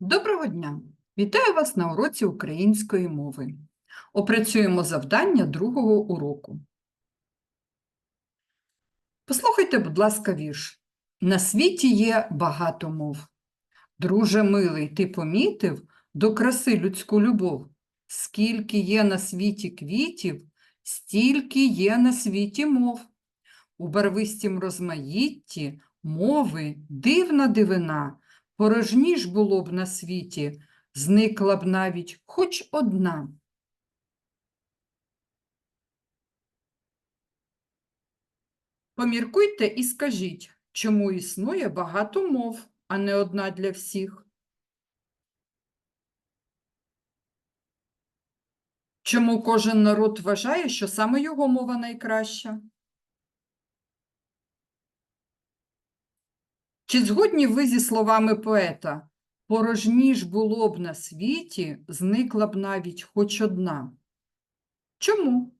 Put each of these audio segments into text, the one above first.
Доброго дня! Вітаю вас на уроці української мови. Опрацюємо завдання другого уроку. Послухайте, будь ласка, вірш. На світі є багато мов. Друже милий, ти помітив до краси людську любов? Скільки є на світі квітів, стільки є на світі мов. У барвистім розмаїтті мови дивна дивина, порожні ж було б на світі, зникла б навіть хоч одна. Поміркуйте і скажіть, чому існує багато мов, а не одна для всіх? Чому кожен народ вважає, що саме його мова найкраща? Чи згодні ви зі словами поета «Порожні ж було б на світі, зникла б навіть хоч одна»? Чому?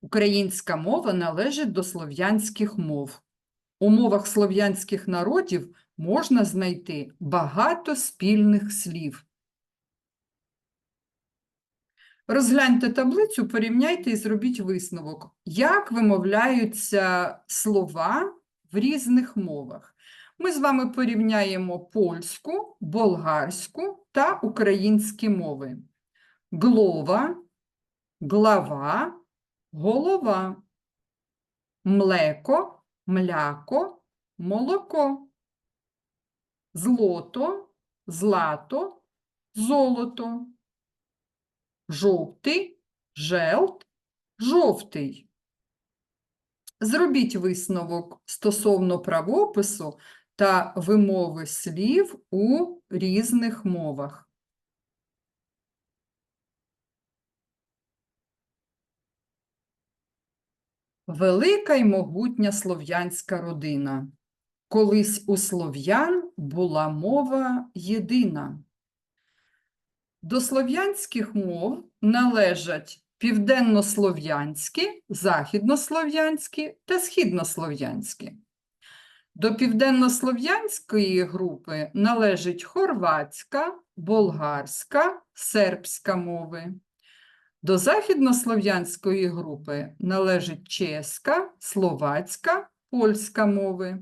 Українська мова належить до слов'янських мов. У мовах слов'янських народів можна знайти багато спільних слів. Розгляньте таблицю, порівняйте і зробіть висновок, як вимовляються слова в різних мовах. Ми з вами порівняємо польську, болгарську та українські мови. Глова, глава, голова, млеко, мляко, молоко, злото, злато, золото жовтий, желт, жовтий. Зробіть висновок стосовно правопису та вимови слів у різних мовах. Велика й могутня слов'янська родина. Колись у слов'ян була мова єдина. До слов'янських мов належать південнослов'янські, західнослов'янські та східнослов'янські. До південнослов'янської групи належить хорватська, болгарська, сербська мови. До західнослов'янської групи належить чеська, словацька, польська мови.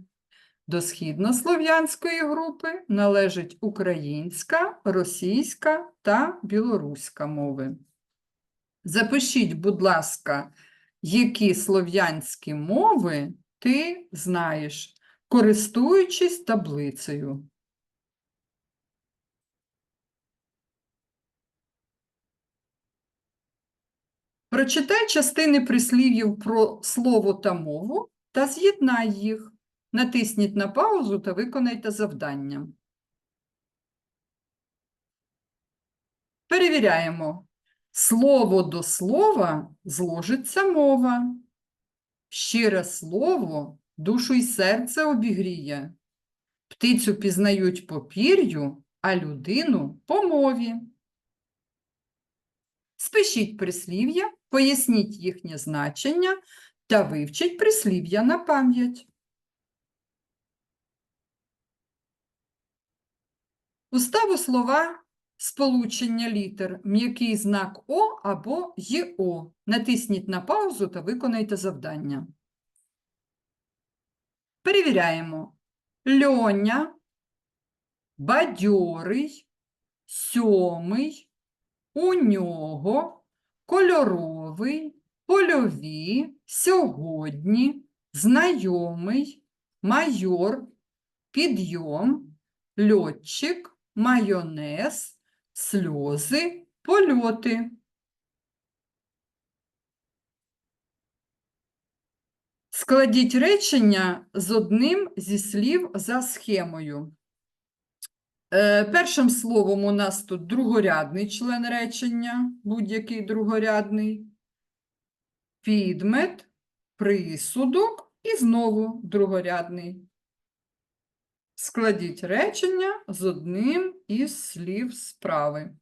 До східнослов'янської групи належить українська, російська та білоруська мови. Запишіть, будь ласка, які слов'янські мови ти знаєш, користуючись таблицею. Прочитай частини прислів'їв про слово та мову та з'єднай їх. Натисніть на паузу та виконайте завдання. Перевіряємо. Слово до слова зложиться мова. Щире слово душу й серце обігріє. Птицю пізнають по пір'ю, а людину по мові. Спишіть прислів'я, поясніть їхнє значення та вивчіть прислів'я на пам'ять. Уставу слова сполучення літер. М'який знак О або ЄО. Натисніть на паузу та виконайте завдання. Перевіряємо. Льоня, бадьорий, сьомий, у нього, кольоровий, польові, сьогодні, знайомий, майор, підйом, льотчик, майонез, сльози, польоти. Складіть речення з одним зі слів за схемою. Е, першим словом у нас тут другорядний член речення, будь-який другорядний, підмет, присудок і знову другорядний. Складіть речення з одним із слів справи.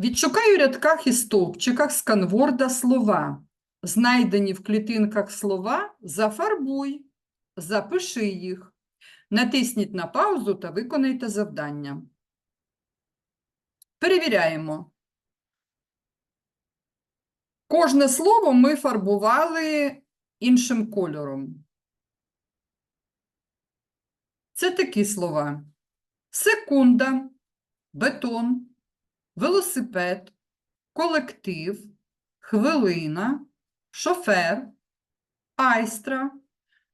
Відшукай у рядках і стовпчиках сканворда слова знайдені в клітинках слова зафарбуй, запиши їх. Натисніть на паузу та виконайте завдання. Перевіряємо. Кожне слово ми фарбували іншим кольором. Це такі слова: секунда, бетон, велосипед, колектив, хвилина, шофер, айстра,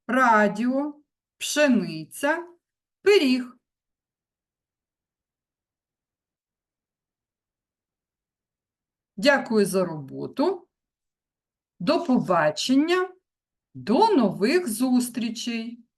радіо, пшениця, пиріг. Дякую за роботу. До побачення. До нових зустрічей!